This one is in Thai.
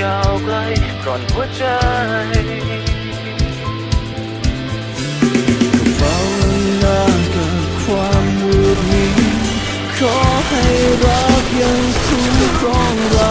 ยาวไกลกร่อนหัวใจเาหนากับความมืดมิดขอให้รักยังคุ้มครองเรา